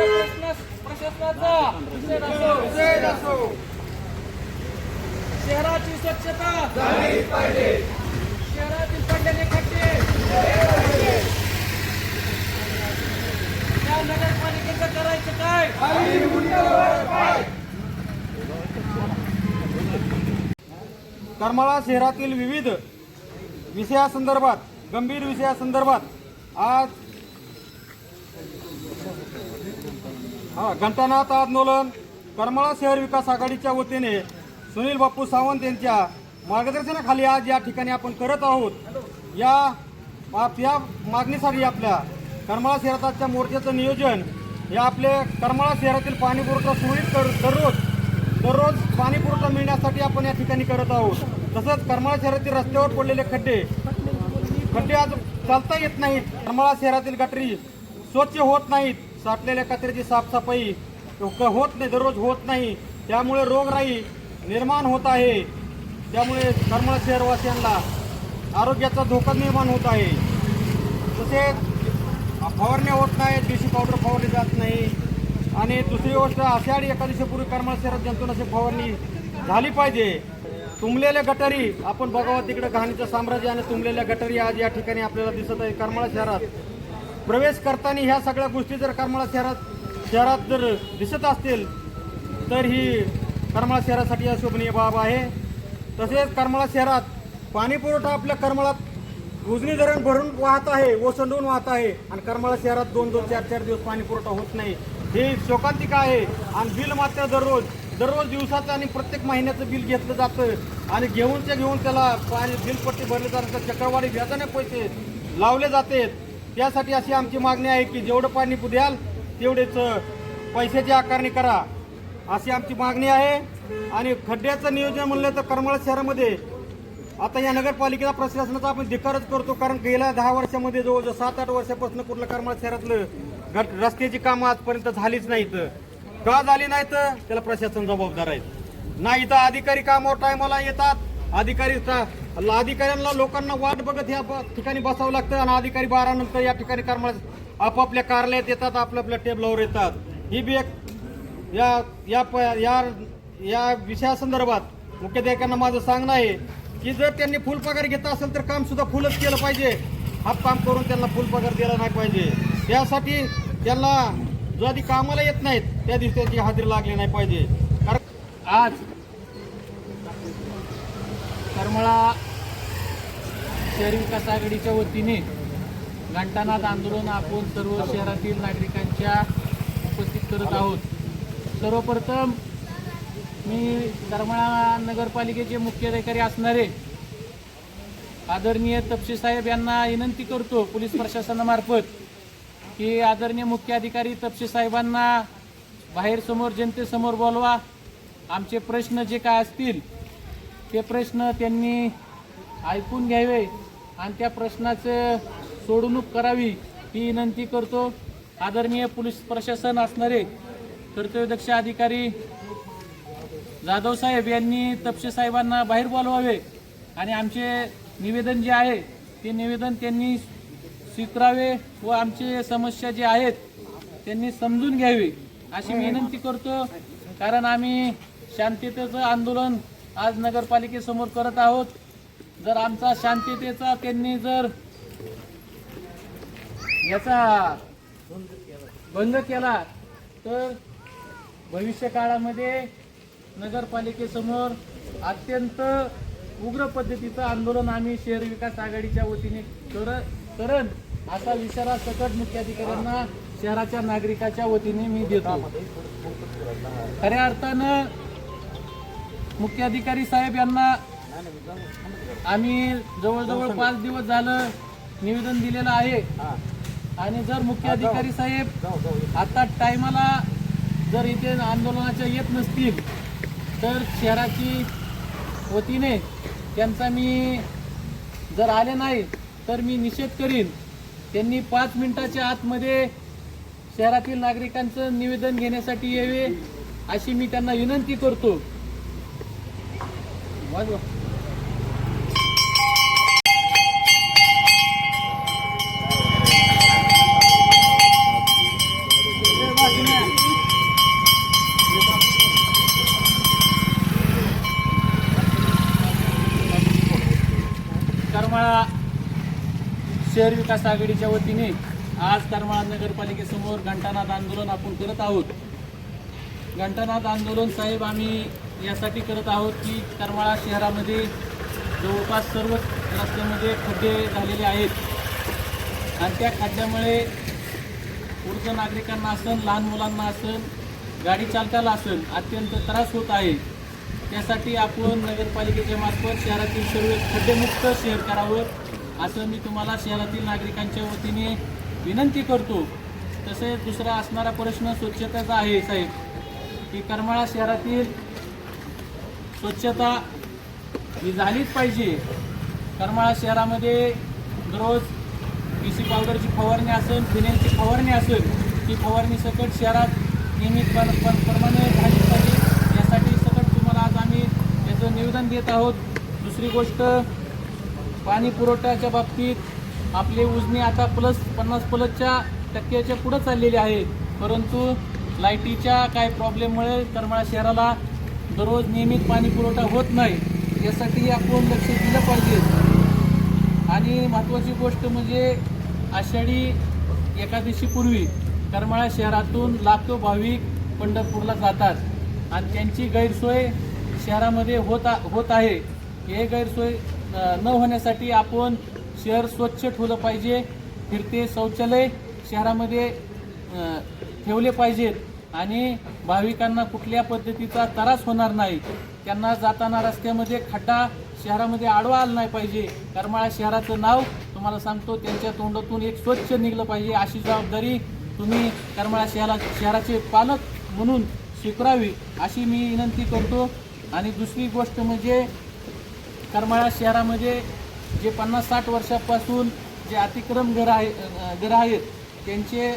प्रशासनाचा शहराची स्वच्छता झालीच पाहिजे शहरातील पडलेले खड्डे त्या नगरपालिकेचं करायचं काय करमाळा शहरातील विविध विषयासंदर्भात गंभीर विषयासंदर्भात आज हा घंटानाथ आंदोलन करमाळा शहर विकास आघाडीच्या वतीने सुनील बाप्पू सावंत यांच्या मार्गदर्शनाखाली आज या ठिकाणी आपण करत आहोत. या या मागणीसाठी आपल्या करमाळा शहराच्या मोर्चाचं नियोजन हे आपले करमाळा शहरातील पाणीपुरवठा सुरळीत कर दररोज दररोज पाणीपुरवठा मिळण्यासाठी आपण या ठिकाणी करत आहोत. तसंच करमाळा शहरातील रस्त्यावर पडलेले खड्डे खड्डे आज चालता येत नाहीत. करमाळा शहरातील गटरी स्वच्छ होत नाहीत. साठलेल्या कचऱ्याची साफसफाई होत नाही दररोज होत नाही. त्यामुळे रोगराई निर्माण होत आहे. त्यामुळे करमाळा शहरवासियांना आरोग्याचा धोका निर्माण होत आहे. तसेच फवारण्या होत नाहीत देशी पावडर फवारली जात नाही. आणि दुसरी गोष्ट आषाढी एकादशीपूर्वी करमाळा शहरात जंतुनाशक फवारणी झाली पाहिजे. तुंबलेल्या गटारी आपण बघावं तिकडे घाणीचं साम्राज्य आणि तुंबलेल्या गटारी आज या ठिकाणी आपल्याला दिसत आहे. करमाळा शहरात प्रवेश करताना ह्या सगळ्या गोष्टी जर करमाळा शहरात शहरात जर दिसत असतील तर ही करमाळा शहरासाठी अशोभनीय बाब आहे. तसेच करमाळा शहरात पाणीपुरवठा आपल्या करमाळात उजनी धरण भरून वाहत आहे ओसंडून वाहत आहे. आणि करमाळा शहरात दोन दोन चार चार दिवस पाणी पुरवठा होत नाही. हे शोकांतिका आहे. आणि बिल मात्र दररोज दररोज दिवसाचं आणि प्रत्येक महिन्याचं बिल घेतलं जातं. आणि घेऊनच्या घेऊन त्याला पाणी बिलपट्टी भरले जातात चक्रवाढी व्याजाने पैसे लावले जाते त्यासाठी अशी आमची मागणी आहे की जेवढं पाणी द्याल तेवढेच पैशाची आकारणी करा. अशी आमची मागणी आहे. आणि खड्ड्याचं नियोजन म्हणलं तर करमाळा शहरामध्ये आता या नगरपालिकेला प्रशासनाचा आपण धिकारच करतो कारण गेल्या दहा वर्षामध्ये जवळजवळ सात आठ वर्षापासून कुठलं करमाळा शहरातलं घट रस्त्याची कामं आजपर्यंत झालीच नाहीत. का झाली नाहीत? त्याला प्रशासन जबाबदार आहे नाही तर अधिकारी कामावर टायमाला येतात. अधिकारी अधिकाऱ्यांना लोकांना वाट बघत या ठिकाणी बसावं लागतं आणि अधिकारी बारा नंतर या ठिकाणी करमाळा आपापल्या कार्यालयात येतात आपल्या आपल्या टेबलावर येतात. ही बी एक या या प- या या विषयासंदर्भात मुख्याध्यापकांना माझं सांगणं आहे की जर त्यांनी फुल पगार घेत असेल तर काम सुद्धा फुलच केलं पाहिजे. हा काम करून त्यांना फुल पगार दिला नाही पाहिजे. त्यासाठी त्यांना जो आधी कामाला येत नाहीत त्या दिवशी त्यांची हजेरी लागली नाही पाहिजे. कारण आज करमळा शहर विकास आघाडीच्या वतीने घंटानाथ आंदोलन आपण सर्व शहरातील नागरिकांच्या उपस्थित करत आहोत. सर्वप्रथम मी करमाळा नगरपालिकेचे मुख्याधिकारी असणारे आदरणीय तपशी साहेब यांना विनंती करतो पोलीस प्रशासनामार्फत की आदरणीय मुख्य अधिकारी तपशी साहेबांना बाहेर समोर जनतेसमोर बोलवा. आमचे प्रश्न जे काय असतील ते प्रश्न त्यांनी ऐकून घ्यावे आणि त्या प्रश्नाचं सोडवणूक करावी ही विनंती करतो. आदरणीय पोलीस प्रशासन असणारे कर्तव्यदक्ष अधिकारी जाधव साहेब यांनी तपशी साहेबांना बाहेर बोलवावे आणि आमचे निवेदन जे आहे ते निवेदन त्यांनी स्वीकारावे व आमचे समस्या जे आहेत त्यांनी समजून घ्यावी अशी विनंती करतो. कारण आम्ही शांततेचं आंदोलन आज नगरपालिकेसमोर करत आहोत. जर आमचा शांततेचा त्यांनी जर याचा भंग केला तर भविष्य काळामध्ये नगरपालिकेसमोर अत्यंत उग्र पद्धतीचं आंदोलन आम्ही शहर विकास आघाडीच्या वतीने कर करण असा इशारा सकट मुख्याधिकाऱ्यांना शहराच्या नागरिकाच्या वतीने मी देतो. खऱ्या अर्थानं मुख्याधिकारी साहेब यांना आम्ही जवळजवळ पाच दिवस झालं निवेदन दिलेलं आहे. आणि जर मुख्याधिकारी साहेब आता टायमाला जर इथे आंदोलनाच्या येत नसतील तर शहराची वतीने त्यांचा मी जर आले नाही तर मी निषेध करीन. त्यांनी पाच मिनिटाच्या आतमध्ये शहरातील नागरिकांचं निवेदन घेण्यासाठी यावे अशी मी त्यांना विनंती करतो. वाजवा करमाळा शहर विकास आघाडीच्या वतीने आज करमाळा नगरपालिकेसमोर घंटानाद आंदोलन आपण करत आहोत. घंटानाद आंदोलन साहेब आम्ही यासाठी करत आहोत की करमाळा शहरामध्ये जवळपास सर्वच रस्त्यामध्ये खड्डे झालेले आहेत. आणि त्या खड्ड्यामुळे वृद्ध नागरिकांना असन लहान मुलांना असन गाडी चालकाला असन अत्यंत त्रास होत आहे. त्यासाठी आपण नगरपालिकेच्या मार्फत शहरातील सर्व खड्डेमुक्त शहर करावं असं मी तुम्हाला शहरातील नागरिकांच्या वतीने विनंती करतो. तसेच दुसरा असणारा प्रश्न स्वच्छतेचा आहे साहेब. की करमाळा शहरातील स्वच्छता ही झालीच पाहिजे. करमाळा शहरामध्ये दररोज पी सी पावडरची फवारणी असेल फिनेलची फवारणी असेल ती फवारणी सकट शहरात नियमितपणे झाली पाहिजे. यासाठी सकट तुम्हाला आज आम्ही याचं निवेदन देत आहोत. दुसरी गोष्ट पाणी पुरवठ्याच्या बाबतीत आपले उजनी आता प्लस पन्नास प्लसच्या टक्क्याच्या पुढं चाललेले आहेत. परंतु लाईटीच्या काय प्रॉब्लेममुळे करमाळा शहराला दररोज नियमित पाणी पुरवठा होत नाही यासाठी आपण लक्ष दिलं पाहिजे. आणि महत्त्वाची गोष्ट म्हणजे आषाढी एकादशीपूर्वी करमाळा शहरातून लाखो भाविक पंढरपूरला जातात आणि त्यांची गैरसोय शहरामध्ये होत होत आहे. हे गैरसोय न होण्यासाठी आपण शहर स्वच्छ ठेवलं पाहिजे फिरते शौचालय शहरामध्ये ठेवले पाहिजेत. आणि भाविकांना कुठल्या पद्धतीचा त्रास होणार नाही. त्यांना जाताना रस्त्यामध्ये खड्डा शहरामध्ये आडवा आला नाही पाहिजे. करमाळा शहराचं नाव तुम्हाला सांगतो त्यांच्या तोंडातून एक स्वच्छ निघलं पाहिजे अशी जबाबदारी तुम्ही करमाळा शहरा शहराचे पालक म्हणून स्वीकारावी अशी मी विनंती करतो. आणि दुसरी गोष्ट म्हणजे करमाळा शहरामध्ये जे पन्नास साठ वर्षापासून जे अतिक्रम घर आहे घर घरं आहेत त्यांचे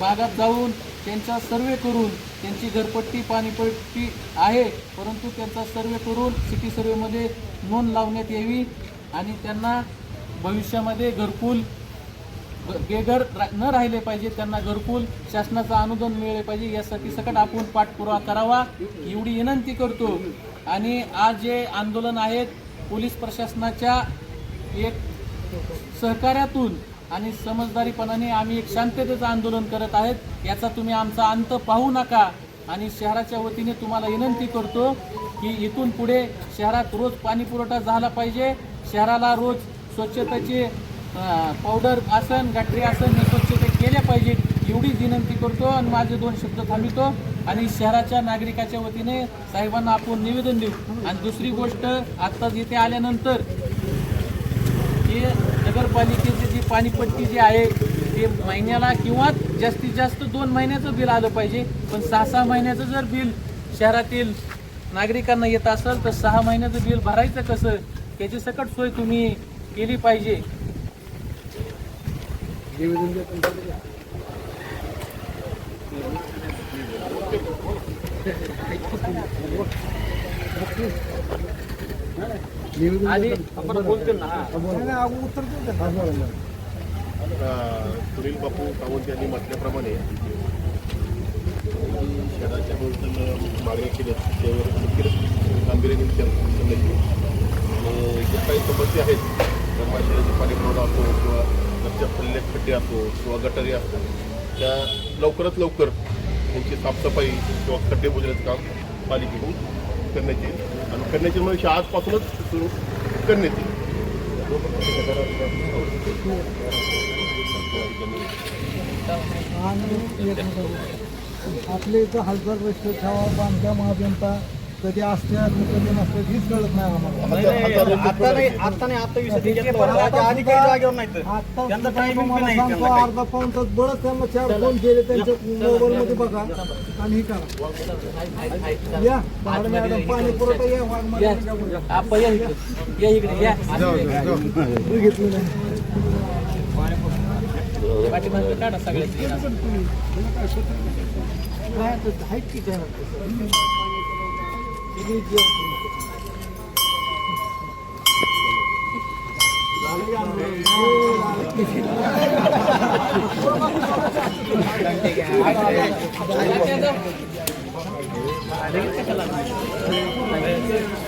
भागात जाऊन त्यांचा सर्वे करून त्यांची घरपट्टी पाणीपट्टी आहे परंतु त्यांचा सर्वे करून सिटी सर्वेमध्ये नोंद लावण्यात यावी आणि त्यांना भविष्यामध्ये घरकुल ग- बेघर रा- न राहिले पाहिजे त्यांना घरकुल शासनाचं अनुदान मिळले पाहिजे यासाठी सकट आपण पाठपुरावा करावा एवढी विनंती करतो. आणि आज जे आंदोलन आहेत पोलीस प्रशासनाच्या एक सहकार्यातून आणि समजदारीपणाने आम्ही एक शांततेचं आंदोलन करत आहेत. याचा तुम्ही आमचा अंत पाहू नका. आणि शहराच्या वतीने तुम्हाला विनंती करतो की इथून पुढे शहरात रोज पाणी पुरवठा झाला पाहिजे. शहराला रोज स्वच्छतेचे पावडर आसन गटरी आसन हे स्वच्छता केल्या पाहिजेत एवढीच विनंती करतो आणि माझे दोन शब्द थांबितो आणि शहराच्या नागरिकाच्या वतीने साहेबांना आपण निवेदन देऊ. आणि दुसरी गोष्ट आत्ताच इथे आल्यानंतर हे नगरपालिकेचे जी पाणीपट्टी जी आहे ते महिन्याला किंवा जास्तीत जास्त दोन महिन्याचं बिल आलं पाहिजे. पण सहा सहा महिन्याचं जर बिल शहरातील नागरिकांना येत असेल तर सहा महिन्याचं बिल भरायचं कसं? त्याची सकट सोय तुम्ही केली पाहिजे. आता सुनील बापू सावंत यांनी म्हटल्याप्रमाणे शहराच्या भोवतीनं मागणी केली त्यावर नक्कीच गांभीर्याने विचार करण्याची आणि ज्या काही समस्या आहेत धर्माशयाची पाणी पुरवठा असो किंवा रस्त्यात पडलेले खड्डे असो किंवा गटारी असो त्या लवकरात लवकर त्यांची साफसफाई किंवा खड्डे बुजण्याचं काम पालिकेकडून करण्यात येईल. आणि करण्याची म्हणजे आजपासूनच सुरू करण्यात येईल. आणि आपले इथं हजार रस्ते ठेवा बांधकाम अभियंता कधी असतात कधी नसतात हीच कळत नाही आम्हाला. आता नाही आता नाही आता विषय. अर्धा पाऊन तास बरंच त्यांना चार फोन केले त्यांच्या मोबाईल मध्ये बघा आणि हे करा. या पाणी पुरवठा या घेतलं नाही. काय तर आहेत की काय किती जेवण?